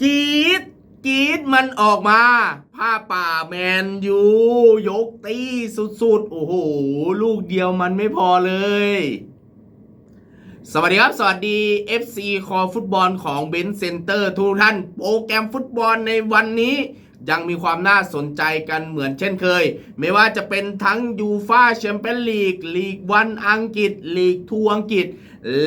จี๊ดจี๊ดมันออกมา ผ้าป่าแมนยูยกตีสุดๆ โอ้โห ลูกเดียวมันไม่พอเลย สวัสดีครับ สวัสดี FC คอฟุตบอลของเบนเซ็นเตอร์ทุกท่าน โปรแกรมฟุตบอลในวันนี้ ยังมีความน่าสนใจกันเหมือนเช่นเคย ไม่ว่าจะเป็นทั้งยูฟาแชมเปี้ยนลีก ลีกวันอังกฤษ ลีกทูอังกฤษ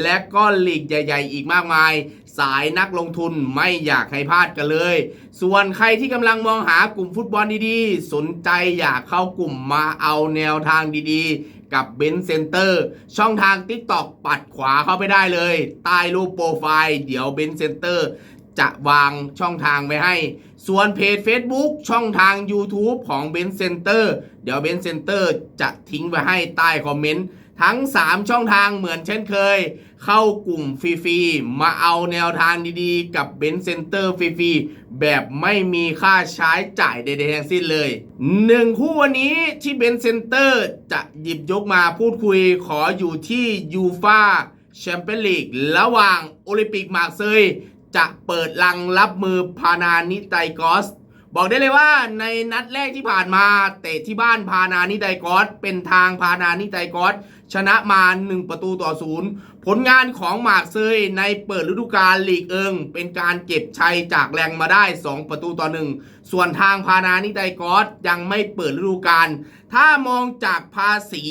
และก็ลีกใหญ่ ๆ อีกมากมาย สายนักลงทุนไม่อยากให้พลาดกันเลย ส่วนใครที่กำลังมองหากลุ่มฟุตบอลดีๆ สนใจอยากเข้ากลุ่มมาเอาแนวทางดีๆ กับเบนเซนเตอร์ช่องทาง TikTok ปัดขวาเข้าไปได้เลย ใต้รูปโปรไฟล์ เดี๋ยวเบนเซนเตอร์ จะวางช่องทางไว้ให้ ส่วนเพจ Facebook ช่องทาง YouTube ของ b e n Center เดี๋ยว b e n Center จะทิ้งไว้ให้ใต้คอมเมนต์ทั้ง 3 ช่องทางเหมือนเช่นเคย เข้ากลุ่มฟรีๆ มาเอาแนวทางดีๆ กับ b e n Center ฟรีๆ แบบไม่มีค่าใช้จ่ายใดๆทั้งสิ้นเลยหนึ่งคู่วันนี้ที่ b e n Center จะหยิบยกมาพูดคุยขออยู่ที่ยูฟาแชมเปี้ยนลีกระหว่างโอลิมปิกมาร์เซย จะเปิดลังรับมือพานานิไตกอส บอกได้เลยว่าในนัดแรกที่ผ่านมาเตะที่บ้านพานานิไตกอส เป็นทางพานานิไตกอส ชนะมา 1 ประตูต่อศูนย์ ผลงานของหมากเซยในเปิดฤดูกาลลีกเอิง เป็นการเก็บชัยจากแรงมาได้ 2 ประตูต่อหนึ่งส่วนทางพานานิไตกอสยังไม่เปิดฤดูกาลถ้ามองจากภาษี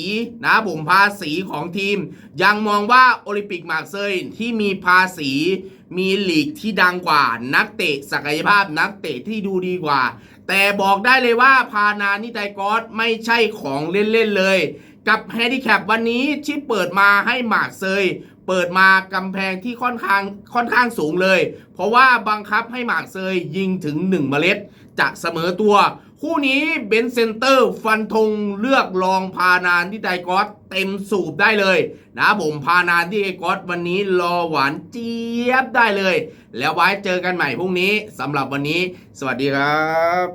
นะผมภาษีของทีม ยังมองว่าโอลิมปิกหมาร์เซยที่มีภาษีมีลีกที่ดังกว่า นักเตะศักยภาพนักเตะที่ดูดีกว่า แต่บอกได้เลยว่าพานานิไตกอสไม่ใช่ของเล่นๆเลย กับแฮนดิแคปวันนี้ที่เปิดมาให้หมากเซย เปิดมากำแพงที่ค่อนข้างค่อนข้างสูงเลย เพราะว่าบังคับให้หมากเซยยิงถึง 1 เมล็ด จะเสมอตัว คู่นี้เบนเซนเตอร์ฟันธงเลือกรองพานานที่ไดกอสเต็มสูบได้เลย นะผมพานานที่ไดกอสวันนี้รอหวานเจี๊ยบได้เลย แล้วไว้เจอกันใหม่พรุ่งนี้สำหรับวันนี้ สวัสดีครับ